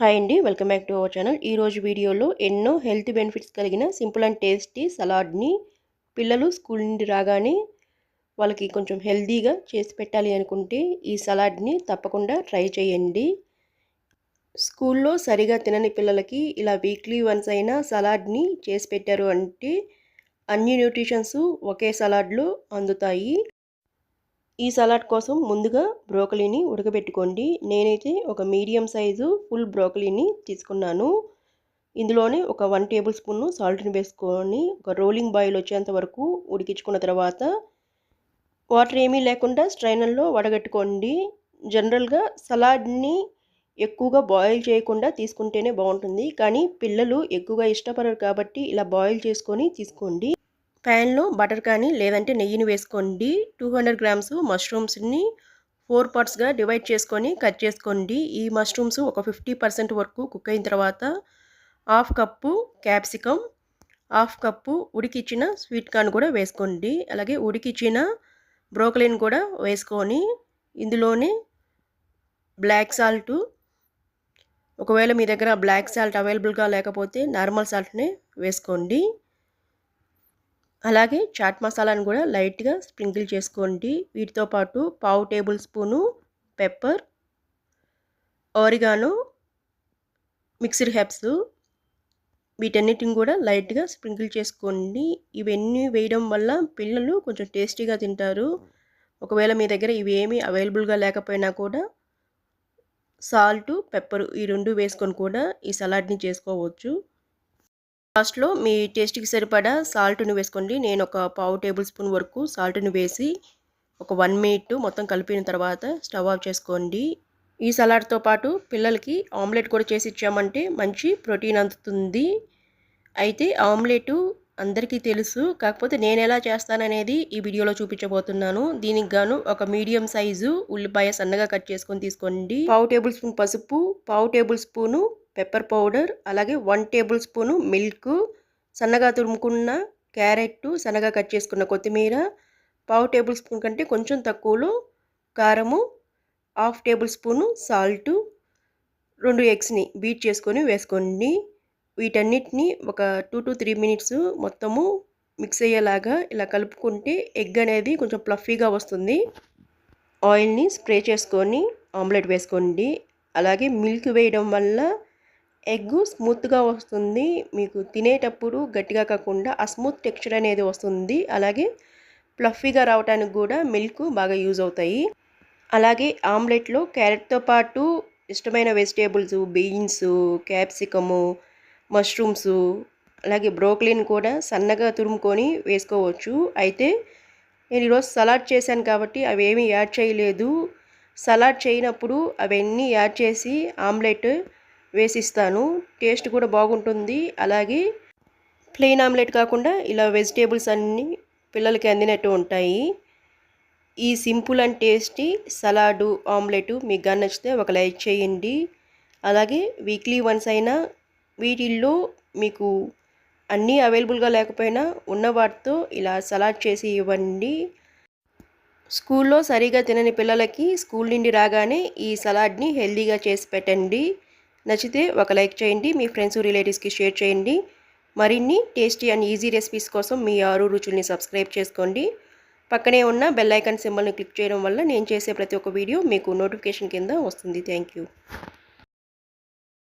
Hi అండి welcome back to our channel ఈరోజు వీడియోలో ఎన్నో హెల్త్ బెనిఫిట్స్ కలిగిన సింపుల్ అండ్ టేస్టీ సలాడ్ని పిల్లలు స్కూల్ నుండి రాగానే వాళ్ళకి కొంచెం హెల్తీగా చేసి పెట్టాలి అనుకుంటే ఈ సలాడ్ని తప్పకుండా ట్రై చేయండి. స్కూల్లో సరిగా తినని పిల్లలకి ఇలా వీక్లీ వన్స్ అయినా సలాడ్ని చేసి పెట్టారు అంటే అన్ని న్యూట్రిషన్స్ ఒకే సలాడ్లో అందుతాయి. ఈ సలాడ్ కోసం ముందుగా బ్రోకలీని ఉడకబెట్టుకోండి. నేనైతే ఒక మీడియం సైజు ఫుల్ బ్రోకలీని తీసుకున్నాను. ఇందులోనే ఒక వన్ టేబుల్ స్పూన్ సాల్ట్ని వేసుకొని ఒక రోలింగ్ బాయిల్ వచ్చేంత వరకు ఉడికించుకున్న తర్వాత వాటర్ ఏమీ లేకుండా స్ట్రైనర్లో వడగట్టుకోండి. జనరల్గా సలాడ్ని ఎక్కువగా బాయిల్ చేయకుండా తీసుకుంటేనే బాగుంటుంది. కానీ పిల్లలు ఎక్కువగా ఇష్టపడరు కాబట్టి ఇలా బాయిల్ చేసుకొని తీసుకోండి. ప్యాన్లో బటర్ కానీ లేదంటే నెయ్యిని వేసుకోండి. టూ హండ్రెడ్ గ్రామ్స్ మష్రూమ్స్ని ఫోర్ పార్ట్స్గా డివైడ్ చేసుకొని కట్ చేసుకోండి. ఈ మష్రూమ్స్ ఒక ఫిఫ్టీ పర్సెంట్ వరకు కుక్ అయిన తర్వాత half cup capsicum half cup ఉడికిచ్చిన sweet corn కూడా వేసుకోండి. అలాగే ఉడికిచ్చిన బ్రోకలిన్ కూడా వేసుకొని ఇందులోనే బ్లాక్ సాల్ట్ ఒకవేళ మీ దగ్గర బ్లాక్ సాల్ట్ అవైలబుల్గా లేకపోతే నార్మల్ సాల్ట్నే వేసుకోండి. అలాగే చాట్ మసాలాను కూడా లైట్గా స్ప్రింకిల్ చేసుకోండి. వీటితో పాటు పావు tablespoon pepper oregano mixed herbs వీటన్నిటిని కూడా లైట్గా స్ప్రింకిల్ చేసుకోండి. ఇవన్నీ వేయడం వల్ల పిల్లలు కొంచెం టేస్టీగా తింటారు. ఒకవేళ మీ దగ్గర ఇవి ఏమీ అవైలబుల్గా లేకపోయినా కూడా సాల్ట్ పెప్పర్ ఈ రెండు వేసుకొని కూడా ఈ సలాడ్ని చేసుకోవచ్చు. లాస్ట్లో మీ టేస్ట్కి సరిపడా సాల్ట్ను వేసుకోండి. నేను ఒక పావు టేబుల్ స్పూన్ వరకు సాల్ట్ను వేసి ఒక వన్ మినిట్ మొత్తం కలిపిన తర్వాత స్టవ్ ఆఫ్ చేసుకోండి. ఈ సలాడ్తో పాటు పిల్లలకి ఆమ్లెట్ కూడా చేసి ఇచ్చామంటే మంచి ప్రోటీన్ అందుతుంది. అయితే ఆమ్లెట్ అందరికీ తెలుసు. కాకపోతే నేను ఎలా చేస్తాననేది ఈ వీడియోలో చూపించబోతున్నాను. దీనికి గాను ఒక మీడియం సైజు ఉల్లిపాయ సన్నగా కట్ చేసుకొని తీసుకోండి. పావు టేబుల్ స్పూన్ పసుపు పావు టేబుల్ స్పూను పెప్పర్ పౌడర్ అలాగే వన్ టేబుల్ స్పూను మిల్క్ సన్నగా తురుముకున్న క్యారెట్ సన్నగా కట్ చేసుకున్న కొత్తిమీర పావు టేబుల్ స్పూన్ కంటే కొంచెం తక్కువలో కారము హాఫ్ టేబుల్ స్పూను సాల్టు రెండు ఎగ్స్ని బీట్ చేసుకొని వేసుకోండి. వీటన్నిటిని ఒక టూ టు త్రీ మినిట్స్ మొత్తము మిక్స్ అయ్యేలాగా ఇలా కలుపుకుంటే ఎగ్ అనేది కొంచెం ప్లఫీగా వస్తుంది. ఆయిల్ని స్ప్రే చేసుకొని ఆమ్లెట్ వేసుకోండి. అలాగే మిల్క్ వేయడం వల్ల ఎగ్ స్మూత్గా వస్తుంది. మీకు తినేటప్పుడు గట్టిగా కాకుండా ఆ స్మూత్ టెక్స్చర్ అనేది వస్తుంది. అలాగే ప్లఫీగా రావడానికి కూడా మిల్క్ బాగా యూజ్ అవుతాయి. అలాగే ఆమ్లెట్లో క్యారెట్తో పాటు ఇష్టమైన వెజిటేబుల్స్ బీన్స్ క్యాప్సికము మష్రూమ్స్ అలాగే బ్రోక్లీన్ కూడా సన్నగా తురుముకొని వేసుకోవచ్చు. అయితే నేను ఈరోజు సలాడ్ చేశాను కాబట్టి అవి ఏమీ యాడ్ చేయలేదు. సలాడ్ చేయనప్పుడు అవన్నీ యాడ్ చేసి ఆమ్లెట్ వేసిస్తాను. టేస్ట్ కూడా బాగుంటుంది. అలాగే ప్లెయిన్ ఆమ్లెట్ కాకుండా ఇలా వెజిటేబుల్స్ అన్నీ పిల్లలకి అందినట్టు ఉంటాయి. ఈ simple and tasty salad omelette మీకు నచ్చితే ఒక లైక్ చేయండి. అలాగే వీక్లీ వన్స్ అయినా వీటిల్లో మీకు అన్నీ అవైలబుల్గా లేకపోయినా ఉన్న వాటితో ఇలా సలాడ్ చేసి ఇవ్వండి. స్కూల్లో సరిగా తినని పిల్లలకి స్కూల్ నుండి రాగానే ఈ సలాడ్ని హెల్తీగా చేసి పెట్టండి. నచ్చితే ఒక లైక్ చేయండి మీ ఫ్రెండ్స్ రిలేటివ్స్కి షేర్ చేయండి. మరిన్ని టేస్టీ అండ్ ఈజీ రెసిపీస్ కోసం మీ ఆరు రుచుల్ని సబ్స్క్రైబ్ చేసుకోండి. పక్కనే ఉన్న బెల్ ఐకాన్ సింబల్ని క్లిక్ చేయడం వల్ల నేను చేసే ప్రతి ఒక్క వీడియో మీకు నోటిఫికేషన్ కింద వస్తుంది. Thank you.